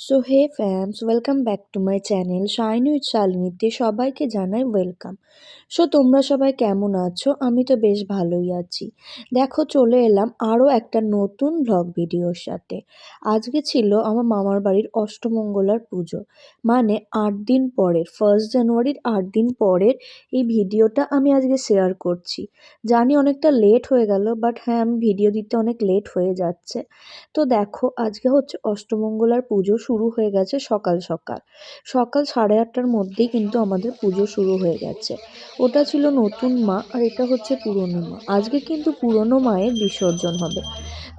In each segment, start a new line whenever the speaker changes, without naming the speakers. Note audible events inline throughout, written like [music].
So hey fams welcome back to my channel shine with সবাইকে জানাই welcome so তোমরা সবাই কেমন আছো? আমি তো বেশ ভালোই আছি। দেখো, চলে এলাম আরও একটা নতুন ব্লগ ভিডিওর সাথে। আজকে ছিল আমার মামার বাড়ির অষ্টমঙ্গলার পুজো। মানে আট দিন পরের ফার্স্ট জানুয়ারির আট দিন পরের এই ভিডিওটা আমি আজকে শেয়ার করছি। জানি অনেকটা লেট হয়ে গেল বাট হ্যাঁ আমি ভিডিও দিতে অনেক লেট হয়ে যাচ্ছে। তো দেখো, আজকে হচ্ছে অষ্টমঙ্গলার পুজো শুরু হয়ে গেছে সকাল সকাল। সকাল সাড়ে আটটার মধ্যেই কিন্তু আমাদের পুজো শুরু হয়ে গেছে। ওটা ছিল নতুন মা আর এটা হচ্ছে পুরনো মা। আজকে কিন্তু পুরনো মায়ের বিসর্জন হবে।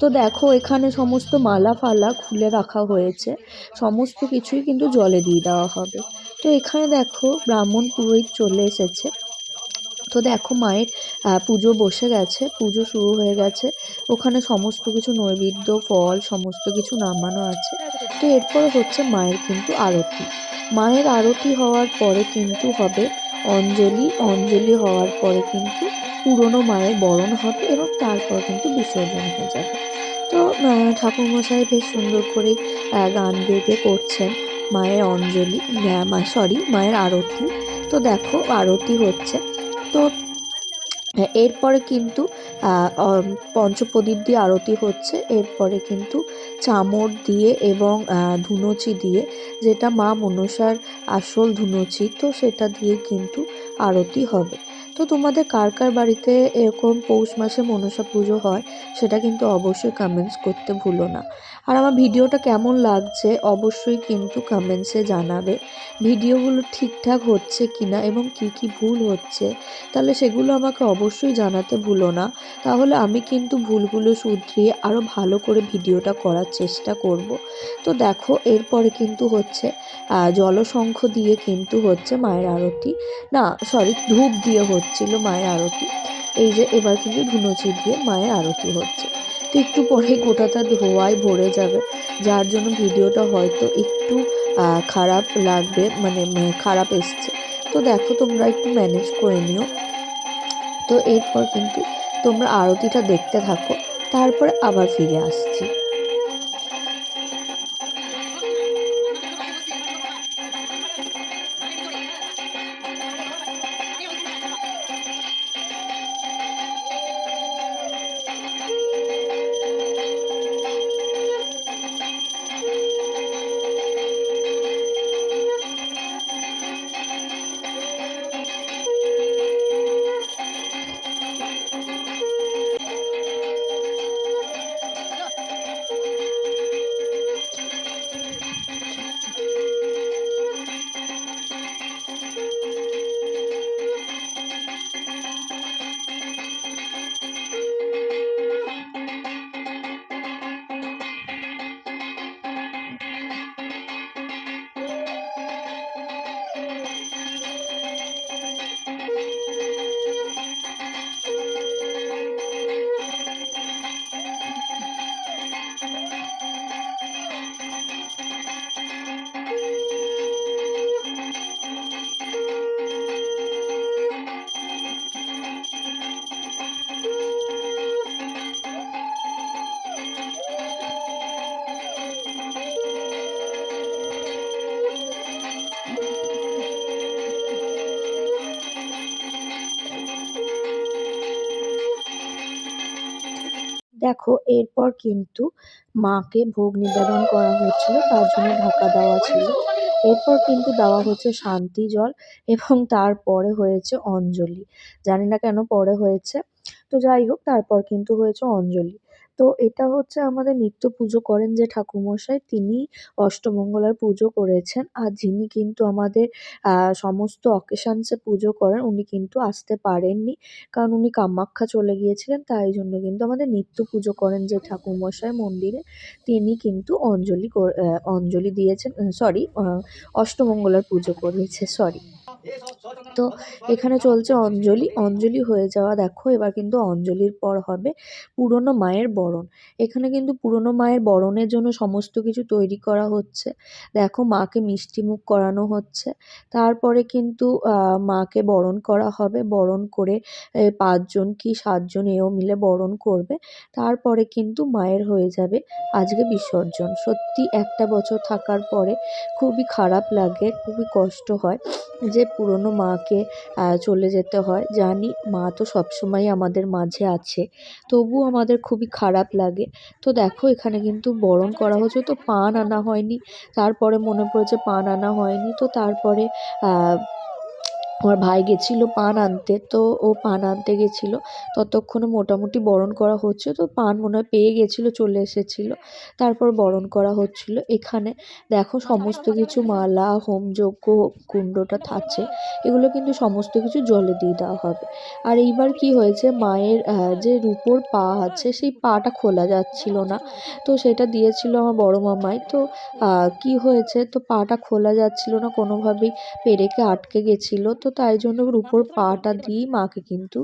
তো দেখো, এখানে সমস্ত মালা ফালা খুলে রাখা হয়েছে। সমস্ত কিছুই কিন্তু জলে দিয়ে দেওয়া হবে। তো এখানে দেখো, ব্রাহ্মণ পুরোহিত চলে এসেছে। তো দেখো, মায়ের পুজো বসে গেছে। পুজো শুরু হয়ে গেছে। ওখানে সমস্ত কিছু নৈবেদ্য, ফল, সমস্ত কিছু নামানো আছে। তো এরপর হচ্ছে মায়ের কিন্তু আরতি। মায়ের আরতি হওয়ার পরে কিন্তু হবে অঞ্জলি। অঞ্জলি হওয়ার পরে কিন্তু পুরনো মায়ের বরণ হবে এবং তারপর কিন্তু বিসর্জন হয়ে যাবে। তো ঠাকুরমশাই বেশ সুন্দর করে গান গেয়ে করছেন মায়ের অঞ্জলি সরি মায়ের আরতি। তো দেখো, আরতি হচ্ছে। তো, এরপরে কিন্তু পঞ্চপ্রদীপ দিয়ে আরতি হচ্ছে, এরপরে কিন্তু চামড় দিয়ে এবং ধুনুচি দিয়ে, যেটা মা মনসার আসল ধুনুচি, তো সেটা দিয়ে কিন্তু আরতি হবে। তো তোমাদের কার কার বাড়িতে এরকম পৌষ মাসে মনসা পুজো হয়, সেটা কিন্তু অবশ্যই কমেন্টস করতে ভুলো না। আর আমার ভিডিওটা কেমন লাগছে অবশ্যই কিন্তু কমেন্টসে জানাবে। ভিডিওগুলো ঠিকঠাক হচ্ছে কি না এবং কি কি ভুল হচ্ছে, তাহলে সেগুলো আমাকে অবশ্যই জানাতে ভুলো না। তাহলে আমি কিন্তু ভুলগুলো শুধরিয়ে আরও ভালো করে ভিডিওটা করার চেষ্টা করব। তো দেখো, এরপরে কিন্তু হচ্ছে জলশঙ্খ দিয়ে কিন্তু হচ্ছে মায়ের আরতি। না সরি ধূপ দিয়ে হচ্ছিল মায়ের আরতি। এই যে, এবার কিন্তু ধুনুচি দিয়ে মায়ের আরতি হচ্ছে। তো একটু পরে গোটাটা ধোয়ায় ভরে যাবে। যার জন্য ভিডিওটা হয়তো একটু খারাপ লাগবে মানে খারাপ এসছে। তো দেখো তোমরা একটু ম্যানেজ করে নিও। তো এরপর কিন্তু তোমরা আরতিটা দেখতে থাকো। তারপরে আবার ফিরে আসছি। দেখো, এরপর কিন্তু মাকে ভোগ নিবেদন করা হয়েছিল, তার জন্য ঢাকা দেওয়া ছিল। এরপর কিন্তু দেওয়া হয়েছে শান্তি জল এবং তারপরে হয়েছে অঞ্জলি। জানি না কেন পরে হয়েছে। তো যাই হোক, তারপর কিন্তু হয়েছে অঞ্জলি। তো এটা হচ্ছে আমাদের নিত্য পুজো করেন যে ঠাকুরমশাই, তিনি অষ্টমঙ্গলার পুজো করেছেন। আর যিনি কিন্তু আমাদের সমস্ত অকেশানসে পুজো করেন, উনি কিন্তু আসতে পারেননি। কারণ উনি কামাখ্যা চলে গিয়েছিলেন, তাই জন্য কিন্তু আমাদের নিত্য পুজো করেন যে ঠাকুরমশাই মন্দিরে, তিনি কিন্তু অঞ্জলি অঞ্জলি দিয়েছেন সরি অষ্টমঙ্গলার পুজো করেছে সরি তো এখানে চলছে অঞ্জলি। অঞ্জলি হয়ে যাওয়া, দেখো, এবার কিন্তু অঞ্জলির পর হবে পুরনো মায়ের বরণ। এখানে কিন্তু পুরনো মায়ের বরণের জন্য সমস্ত কিছু তৈরি করা হচ্ছে। দেখো, মাকে মিষ্টি মুখ করানো হচ্ছে। তারপরে কিন্তু মাকে বরণ করা হবে। বরণ করে পাঁচজন কি সাতজন এও মিলে বরণ করবে। তারপরে কিন্তু মায়ের হয়ে যাবে আজকে বিসর্জন। সত্যি একটা বছর থাকার পরে খুবই খারাপ লাগে, খুবই কষ্ট হয় যে পুরনো মাকে চলে যেতে হয়। জানি মা তো সবসময় আমাদের মাঝে আছে। তবু আমাদের খুবই খারাপ লাগে। তো দেখো, এখানে কিন্তু বরণ করা হয়েছে তো পান আনা হয়নি। তারপরে মনে পড়েছে পান আনা হয়নি। তো তারপরে আমার ভাই গেছিল পান আনতে, তো ও পান আনতে গেছিল। ততক্ষণে মোটামুটি বরণ করা হচ্ছে, তো পান মনে হয় পেয়ে গেছিল, চলে এসেছিল। তারপর বরণ করা হচ্ছিল। এখানে দেখো সমস্ত কিছু মালা হোমযজ্ঞ কুণ্ডটা থাকছে। এগুলো কিন্তু সমস্ত কিছু জলে দিয়ে দেওয়া হবে। আর এইবার কি হয়েছে, মায়ের যে রূপোর পা আছে, সেই পাটা খোলা যাচ্ছিল না। তো সেটা দিয়েছিল আমার বড় মামাই। তো কি হয়েছে, তো পাটা খোলা যাচ্ছিল না, কোনোভাবেই পেরেকে আটকে গেছিল। তো তাই জন্য রূপোর পাটা দিয়েই মাকে কিন্তু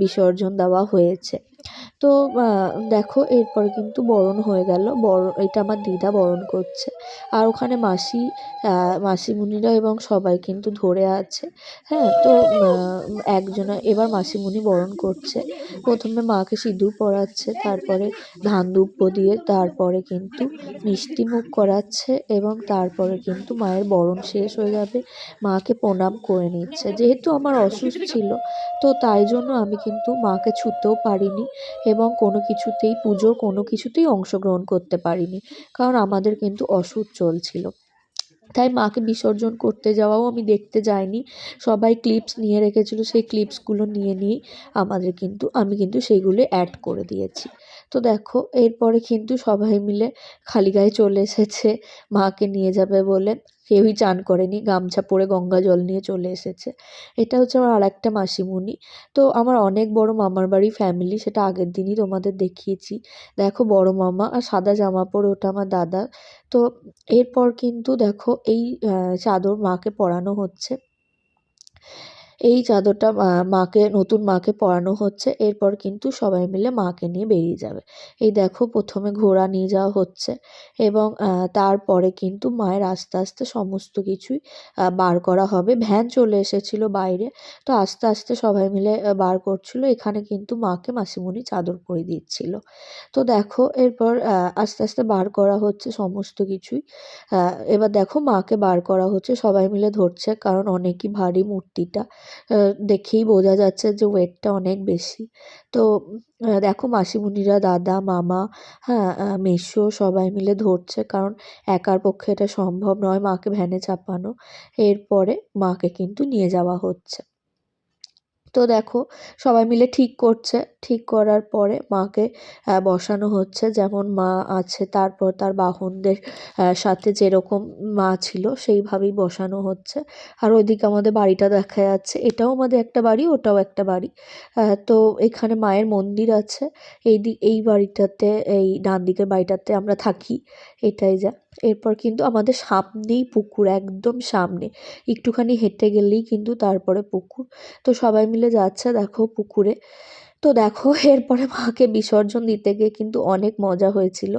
বিসর্জন দেওয়া হয়েছে। তো দেখো এরপরে কিন্তু বরণ হয়ে গেল। বরণ এটা আমার দিদা বরণ করছে। আর ওখানে মাসি মাসিমণিরা এবং সবাই কিন্তু ধরে আছে। হ্যাঁ তো একজনা, এবার মাসিমণি বরণ করছে। প্রথমে মাকে সিঁদুর পরাচ্ছে, তারপরে ধান দুব্য দিয়ে, তারপরে কিন্তু মিষ্টি মুখ করাচ্ছে এবং তারপরে কিন্তু মায়ের বরণ শেষ হয়ে যাবে। মাকে প্রণাম করে নিচ্ছে। যেহেতু আমার অসুস্থ ছিল, তো তাই জন্য আমি কিন্তু মাকে ছুঁতেও পারিনি। এবং কোনো কিছুতেই পুজোর কোনো কিছুতেই অংশগ্রহণ করতে পারিনি, কারণ আমাদের কিন্তু ওষুধ চলছিল। তাই মাকে বিসর্জন করতে যাওয়াও আমি দেখতে যাইনি। সবাই ক্লিপস নিয়ে রেখেছিল, সেই ক্লিপসগুলো নিয়ে নিয়েই আমাদের কিন্তু, আমি কিন্তু সেইগুলো অ্যাড করে দিয়েছি। তো দেখো, এরপরে কিন্তু সবাই মিলে খালি গায়ে চলে এসেছে, মাকে নিয়ে যাবে বলে। কেউই চান করেনি, গামছা পরে গঙ্গা জল নিয়ে চলে এসেছে। এটা হচ্ছে আমার আর একটা মাসিমণি। তো আমার অনেক বড় মামার বাড়ি ফ্যামিলি সেটা আগের দিনই তোমাদের দেখিয়েছি। দেখো বড় মামা আর সাদা জামা পরে ওটা আমার দাদা। তো এরপর কিন্তু দেখো এই চাদর মাকে পরানো হচ্ছে। এই চাদরটা মাকে, নতুন মাকে পরানো হচ্ছে। এরপর কিন্তু সবাই মিলে মাকে নিয়ে বেরিয়ে যাবে। এই দেখো প্রথমে ঘোড়া নিয়ে যাওয়া হচ্ছে এবং তারপরে কিন্তু মায়ের আস্তে আস্তে সমস্ত কিছুই বার করা হবে। ভ্যান চলে এসেছিল বাইরে, তো আস্তে আস্তে সবাই মিলে বার করছিল। এখানে কিন্তু মাকে মাসিমণি চাদর পরিয়ে দিচ্ছিল। তো দেখো এরপর আস্তে আস্তে বার করা হচ্ছে সমস্ত কিছুই। এবার দেখো মাকে বার করা হচ্ছে। সবাই মিলে ধরছে কারণ অনেকই ভারী মূর্তিটা। দেখেই বোঝা যাচ্ছে যে ওয়েটটা অনেক বেশি। তো দেখো মাসিমণিরা, দাদা, মামা হ্যাঁ মেসো সবাই মিলে ধরছে কারণ একার পক্ষে এটা সম্ভব নয় মাকে ভ্যানে চাপানো। এরপরে মাকে কিন্তু নিয়ে যাওয়া হচ্ছে। তো দেখো, সবাই মিলে ঠিক করছে। ঠিক করার পরে মাকে বসানো হচ্ছে। যেমন মা আছে, তারপর তার বাহনদের সাথে যেরকম মা ছিল, সেইভাবেই বসানো হচ্ছে। আর ওইদিকে আমাদের বাড়িটা দেখা যাচ্ছে। এটাও আমাদের একটা বাড়ি, ওটাও একটা বাড়ি। তো এখানে মায়ের মন্দির আছে। এই দিক এই বাড়িটাতে, এই ডান দিকের বাড়িটাতে আমরা থাকি। এটাই যা। এরপর কিন্তু আমাদের সামনেই পুকুর, একদম সামনে। একটুখানি হেঁটে গেলেই কিন্তু তারপরে পুকুর। তো সবাই মিলে যাচ্ছে দেখো পুকুরে। তো দেখো [laughs] এরপরে মাকে বিসর্জন দিতে গিয়ে কিন্তু অনেক মজা হয়েছিল।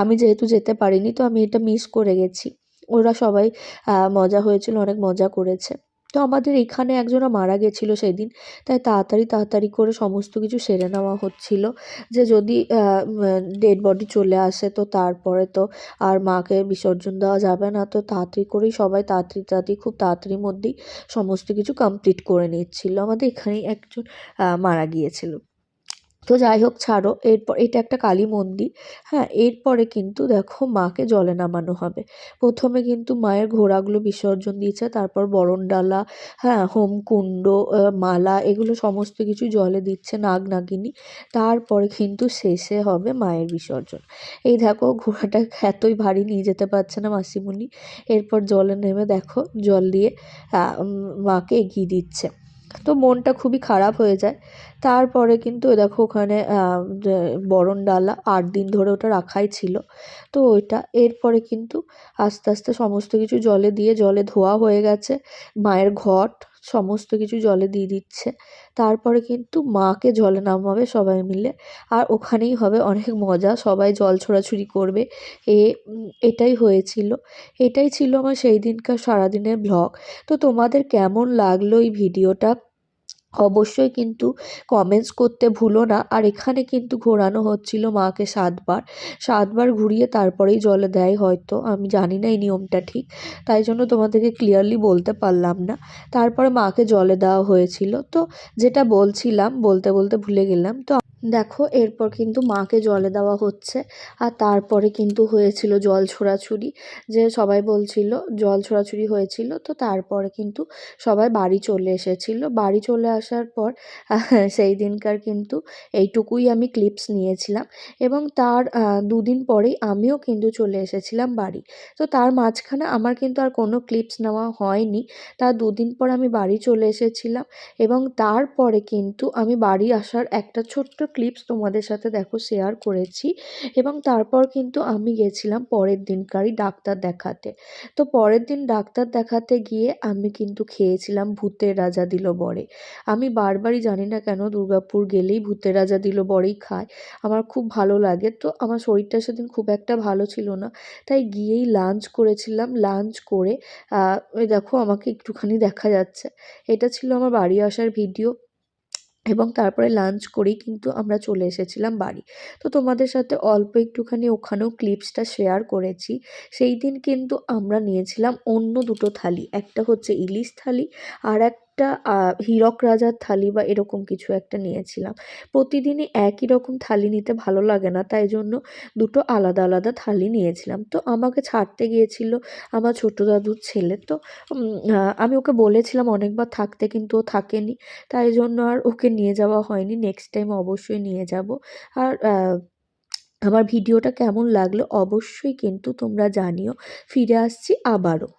আমি যেহেতু যেতে পারিনি, তো আমি এটা মিস করে গেছি। ওরা সবাই মজা হয়েছিল, অনেক মজা করেছে। তো আমাদের এখানে একজনা মারা গেছিল সেদিন, তাই তাড়াতাড়ি তাড়াতাড়ি করে সমস্ত কিছু সেরে নেওয়া হচ্ছিল। যে যদি ডেড বডি চলে আসে তো তারপরে তো আর মাকে বিসর্জন দেওয়া যাবে না। তো তাড়াতাড়ি করেই সবাই তাড়াতাড়ি তাড়াতাড়ি, খুব তাড়াতাড়ির মধ্যেই সমস্ত কিছু কমপ্লিট করে নিচ্ছিল। আমাদের এখানেই একজন মারা গিয়েছিল। তো যাই হোক ছাড়ো। এরপর, এটা একটা কালী মন্দির। হ্যাঁ এরপরে কিন্তু দেখো মাকে জলে নামানো হবে। প্রথমে কিন্তু মায়ের ঘোড়াগুলো বিসর্জন দিয়েছে, তারপর বরণডালা হ্যাঁ হোমকুণ্ড মালা এগুলো সমস্ত কিছু জলে দিচ্ছে নাগ নাগিনী। তারপরে কিন্তু শেষে হবে মায়ের বিসর্জন। এই দেখো, ঘোড়াটা এতই ভারী নিয়ে যেতে পারছে না মাসিমণি। এরপর জলে নেমে দেখো, জল দিয়ে মাকে এগিয়ে দিচ্ছে। তো মনটা খুবই খারাপ হয়ে যায়। তারপরে কিন্তু দেখো ওখানে বরণ ডালা আট দিন ধরে ওটা রাখাই ছিল। তো ওইটা, এরপরে কিন্তু আস্তে আস্তে সমস্ত কিছু জলে দিয়ে জলে ধোয়া হয়ে গেছে। মায়ের ঘট সমস্ত কিছু জলে দিয়ে দিচ্ছে। তারপরে কিন্তু মাকে জলে নামাবে সবাই মিলে। আর ওখানেই হবে অনেক মজা। সবাই জল ছোড়াছুড়ি করবে। এ এটাই হয়েছিল। এটাই ছিল আমার সেই দিনকার সারাদিনের ব্লগ তো তোমাদের কেমন লাগল এই ভিডিওটা? অবশ্যই কিন্তু কমেন্টস করতে ভুলো না। আর এখানে কিন্তু ঘোরানো হচ্ছিল মাকে সাতবার। সাতবার ঘুরিয়ে তারপরেই জলে দেয় হয়তো, আমি জানি না এই নিয়মটা ঠিক। তাই জন্য তোমাদেরকে ক্লিয়ারলি বলতে পারলাম না। তারপরে মাকে জলে দেওয়া হয়েছিল। তো যেটা বলছিলাম, বলতে বলতে ভুলে গেলাম। তো দেখো, এরপর কিন্তু মাকে জলে দেওয়া হচ্ছে আর তারপরে কিন্তু হয়েছিল জল ছোড়াছুড়ি। যে সবাই বলছিল জল ছোড়াছুড়ি হয়েছিল, তো তারপরে কিন্তু সবাই বাড়ি চলে এসেছিল। বাড়ি চলে আসার পর, [laughs] সেই দিনকার কিন্তু এইটুকুই আমি ক্লিপস নিয়েছিলাম এবং তার দুদিন পরেই আমিও কিন্তু চলে এসেছিলাম বাড়ি। তো তার মাঝখানে আমার কিন্তু আর কোনো ক্লিপস নেওয়া হয়নি। তার দুদিন পর আমি বাড়ি চলে এসেছিলাম এবং তারপরে কিন্তু আমি বাড়ি আসার একটা ছোট্ট ক্লিপস তোমাদের সাথে দেখো শেয়ার করেছি এবং তারপর কিন্তু আমি গেছিলাম পরের দিনকারই ডাক্তার দেখাতে। তো পরের দিন ডাক্তার দেখাতে গিয়ে আমি কিন্তু খেয়েছিলাম ভূতের রাজা দিল বরে আমি বারবারই জানি না কেন দুর্গাপুর গেলেই ভূতের রাজা দিল বরেই খায়। আমার খুব ভালো লাগে। তো আমার শরীরটা সেদিন খুব একটা ভালো ছিল না। তাই গিয়েই লাঞ্চ করেছিলাম। লাঞ্চ করে ওই দেখো আমাকে একটুখানি দেখা যাচ্ছে। এটা ছিল আমার বাড়ি আসার ভিডিও এবং তারপরে লাঞ্চ করেই কিন্তু আমরা চলে এসেছিলাম বাড়ি। তো তোমাদের সাথে অল্প একটুখানি ওখানেও ক্লিপসটা শেয়ার করেছি। সেই দিন কিন্তু আমরা নিয়েছিলাম অন্য দুটো থালি, একটা হচ্ছে ইলিশ থালি আর এক একটা হীরক রাজার থালি বা এরকম কিছু একটা নিয়েছিলাম। প্রতিদিনই একই রকম থালি নিতে ভালো লাগে না, তাই জন্য দুটো আলাদা আলাদা থালি নিয়েছিলাম। তো আমাকে ছাড়তে গিয়েছিল আমার ছোটো দাদুর ছেলে। তো আমি ওকে বলেছিলাম অনেকবার থাকতে, কিন্তু ও থাকেনি। তাই জন্য আর ওকে নিয়ে যাওয়া হয়নি। নেক্সট টাইম অবশ্যই নিয়ে যাব। আর আমার ভিডিওটা কেমন লাগল অবশ্যই কিন্তু তোমরা জানিও। ফিরে আসছি আবারও।